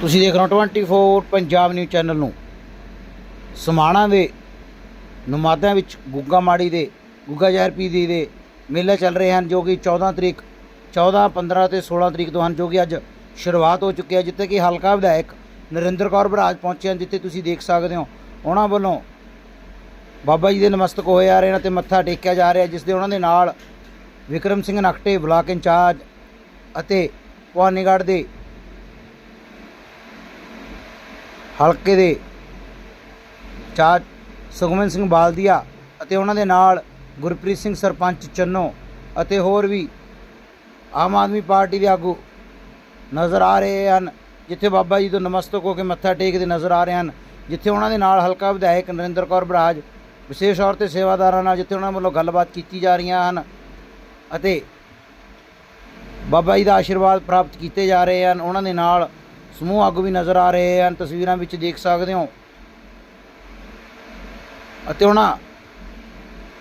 ਤੁਸੀਂ ਦੇਖ ਰਹੇ ਹੋ 24 ਪੰਜਾਬ ਨਿਊਜ਼ ਚੈਨਲ ਨੂੰ। ਸਮਾਣਾ ਦੇ ਨਮਾਦਾਂ ਵਿੱਚ ਗੁੱਗਾ ਮਾੜੀ ਦੇ, ਗੁੱਗਾ ਜ਼ੈਰਪੀ ਦੀ ਦੇ ਮੇਲੇ ਚੱਲ ਰਹੇ ਹਨ ਜੋ ਕਿ 14 ਤਰੀਕ 14 15 ਤੇ 16 ਤਰੀਕ ਤੋਂ ਹਨ ਜੋ ਕਿ ਅੱਜ ਸ਼ੁਰੂਆਤ ਹੋ ਚੁੱਕੀ ਹੈ, ਜਿੱਥੇ ਕਿ ਹਲਕਾ ਵਿਧਾਇਕ ਨਰਿੰਦਰ ਕੌਰ ਬਰਾਜ ਪਹੁੰਚੇ ਹਨ, ਜਿੱਥੇ ਤੁਸੀਂ ਦੇਖ ਸਕਦੇ ਹੋ। ਉਹਨਾਂ ਵੱਲੋਂ ਬਾਬਾ ਜੀ ਦੇ ਨਮਸਤਕ ਹੋਏ ਆ ਰਹੇ ਨੇ ਤੇ ਮੱਥਾ ਟੇਕਿਆ ਜਾ ਰਿਹਾ ਜਿਸ ਦੇ ਉਹਨਾਂ ਦੇ ਨਾਲ ਵਿਕਰਮ ਸਿੰਘ ਨਕਟੇ, ਬਲਾਕ ਇੰਚਾਰਜ ਅਤੇ ਭਵਾਨੀਗੜ੍ਹ ਦੇ ਹਲਕੇ ਦੇ ਚਾਰ ਸੁਖਮਨ ਸਿੰਘ ਬਾਲਦੀਆ ਅਤੇ ਉਹਨਾਂ ਦੇ ਨਾਲ ਗੁਰਪ੍ਰੀਤ ਸਿੰਘ ਸਰਪੰਚ ਚੰਨੋ ਅਤੇ ਹੋਰ ਵੀ ਆਮ ਆਦਮੀ ਪਾਰਟੀ ਦੇ ਆਗੂ ਨਜ਼ਰ ਆ ਰਹੇ ਹਨ, ਜਿੱਥੇ ਬਾਬਾ ਜੀ ਤੋਂ ਨਮਸਤਕ ਹੋ ਕੇ ਮੱਥਾ ਟੇਕਦੇ ਨਜ਼ਰ ਆ ਰਹੇ ਹਨ, ਜਿੱਥੇ ਉਹਨਾਂ ਦੇ ਨਾਲ ਹਲਕਾ ਵਿਧਾਇਕ ਨਰਿੰਦਰ ਕੌਰ ਬਰਾਜ, ਵਿਸ਼ੇਸ਼ ਤੌਰ ਤੇ ਸੇਵਾਦਾਰਾਂ ਨਾਲ ਜਿੱਥੇ ਉਹਨਾਂ ਵੱਲੋਂ ਗੱਲਬਾਤ ਕੀਤੀ ਜਾ ਰਹੀਆਂ ਹਨ ਅਤੇ ਬਾਬਾ ਜੀ ਦਾ ਆਸ਼ੀਰਵਾਦ ਪ੍ਰਾਪਤ ਕੀਤੇ ਜਾ ਰਹੇ ਹਨ, ਉਹਨਾਂ ਦੇ ਨਾਲ ਸਮੂਹ ਆਗੂ ਵੀ ਨਜ਼ਰ ਆ ਰਹੇ ਹਨ, ਤਸਵੀਰਾਂ ਵਿੱਚ ਦੇਖ ਸਕਦੇ ਹੋ। ਅਤੇ ਉਹਨਾਂ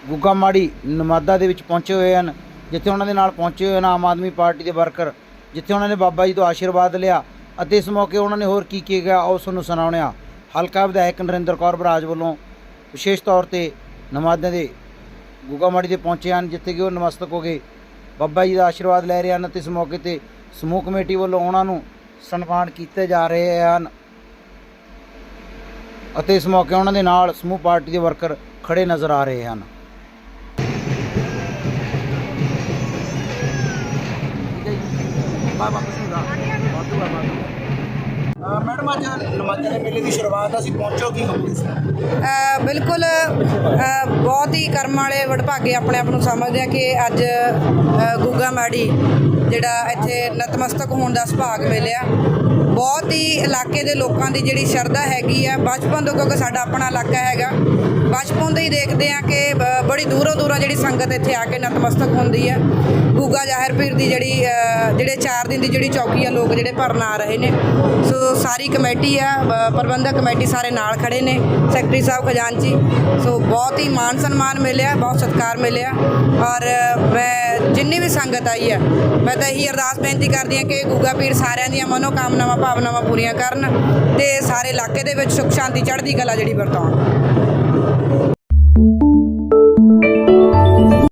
ਗੁੱਗਾ ਮਾੜੀ ਨਮਾਦਾ ਦੇ ਵਿੱਚ ਪਹੁੰਚੇ ਹੋਏ ਹਨ, ਜਿੱਥੇ ਉਹਨਾਂ ਦੇ ਨਾਲ ਪਹੁੰਚੇ ਹੋਏ ਹਨ ਆਮ ਆਦਮੀ ਪਾਰਟੀ ਦੇ ਵਰਕਰ, ਜਿੱਥੇ ਉਹਨਾਂ ਨੇ ਬਾਬਾ ਜੀ ਤੋਂ ਆਸ਼ੀਰਵਾਦ ਲਿਆ ਅਤੇ ਇਸ ਮੌਕੇ ਉਹਨਾਂ ਨੇ ਹੋਰ ਕੀ ਕੀ ਗਿਆ ਉਹ ਤੁਹਾਨੂੰ ਸੁਣਾਉਂਦੇ ਹਲਕਾ ਵਿਧਾਇਕ ਨਰਿੰਦਰ ਕੌਰ ਬਰਾਜ ਵੱਲੋਂ ਵਿਸ਼ੇਸ਼ ਤੌਰ ਤੇ ਨਮਾਦਾਂ ਦੇ ਗੁੱਗਾ ਮਾੜੀ ਦੇ ਪਹੁੰਚੇ ਹਨ, ਜਿੱਥੇ ਕਿ ਉਹ ਨਮਸਤਕ ਹੋ ਗਏ ਬਾਬਾ ਜੀ ਦਾ ਆਸ਼ੀਰਵਾਦ ਲੈ ਰਹੇ ਹਨ ਅਤੇ ਇਸ ਮੌਕੇ ਤੇ ਸਮੂਹ ਕਮੇਟੀ ਵੱਲੋਂ ਉਹਨਾਂ ਨੂੰ ਸਨਮਾਨ ਕੀਤੇ ਜਾ ਰਹੇ ਹਨ। ਅਤੇ ਇਸ ਮੌਕੇ ਉਹਨਾਂ ਦੇ ਨਾਲ ਸਮੂਹ ਪਾਰਟੀ ਦੇ ਵਰਕਰ ਖੜੇ ਨਜ਼ਰ ਆ ਰਹੇ ਹਨ। ਮੈਡਮ, ਅੱਜ ਨਮਾਜ਼ਾਂ ਦੇ ਮੇਲੇ ਦੀ ਸ਼ੁਰੂਆਤ ਅਸੀਂ ਪਹੁੰਚੋ ਕੀ ਹੋਊਗੀ ਬਿਲਕੁਲ ਬਹੁਤ ਹੀ ਕਰਮ ਵਾਲੇ ਵਡਭਾਗੇ ਆਪਣੇ ਆਪ ਨੂੰ ਸਮਝਦੇ ਆ ਕਿ ਅੱਜ ਗੁੱਗਾ ਮਾੜੀ ਜਿਹੜਾ ਇੱਥੇ ਨਤਮਸਤਕ ਹੋਣ ਦਾ ਸੁਭਾਗ ਮਿਲਿਆ। ਬਹੁਤ ਹੀ ਇਲਾਕੇ ਦੇ ਲੋਕਾਂ ਦੀ ਜਿਹੜੀ ਸ਼ਰਧਾ ਹੈਗੀ ਆ, ਬਚਪਨ ਤੋਂ ਕਿਉਂਕਿ ਸਾਡਾ ਆਪਣਾ ਇਲਾਕਾ ਹੈਗਾ, ਬਚਪਨ ਤੋਂ ਹੀ ਦੇਖਦੇ ਆ ਕਿ ਬੜੀ ਦੂਰੋਂ ਦੂਰੋਂ ਜਿਹੜੀ ਸੰਗਤ ਇੱਥੇ ਆ ਕੇ ਨਤਮਸਤਕ ਹੁੰਦੀ ਆ। ਗੁੱਗਾ ਜ਼ਾਹਿਰ ਪੀਰ ਦੀ ਜਿਹੜੀ ਜਿਹੜੇ 4 ਦਿਨ ਦੀ ਜਿਹੜੀ ਚੌਕੀ ਆ, ਲੋਕ ਜਿਹੜੇ ਭਰਨ ਆ ਰਹੇ ਨੇ। ਸੋ ਸਾਰੀ ਕਮੇਟੀ ਆ ਪ੍ਰਬੰਧਕ ਕਮੇਟੀ ਸਾਰੇ ਨਾਲ ਖੜੇ ਨੇ, ਸੈਕਟਰੀ ਸਾਹਿਬ ਖਜ਼ਾਨਚੀ ਸੋ ਬਹੁਤ ਹੀ ਮਾਨ ਸਨਮਾਨ ਮਿਲਿਆ, ਬਹੁਤ ਸਤਿਕਾਰ ਮਿਲਿਆ। ਔਰ ਮੈਂ ਜਿੰਨੀ ਵੀ ਸੰਗਤ ਆਈ ਆ, ਮੈਂ ਤਾਂ ਇਹੀ ਅਰਦਾਸ ਬੇਨਤੀ ਕਰਦੀ ਹਾਂ ਕਿ ਗੁੱਗਾ ਪੀਰ ਸਾਰਿਆਂ ਦੀਆਂ ਮਨੋਕਾਮਨਾਵਾਂ, ਭਾਵਨਾਵਾਂ ਪੂਰੀਆਂ ਕਰਨ ਤੇ ਸਾਰੇ ਇਲਾਕੇ ਦੇ ਵਿੱਚ ਸੁਖ ਸ਼ਾਂਤੀ ਚੜ੍ਹਦੀ ਕਲਾ ਜਿਹੜੀ ਵਰਤਾਉਣ।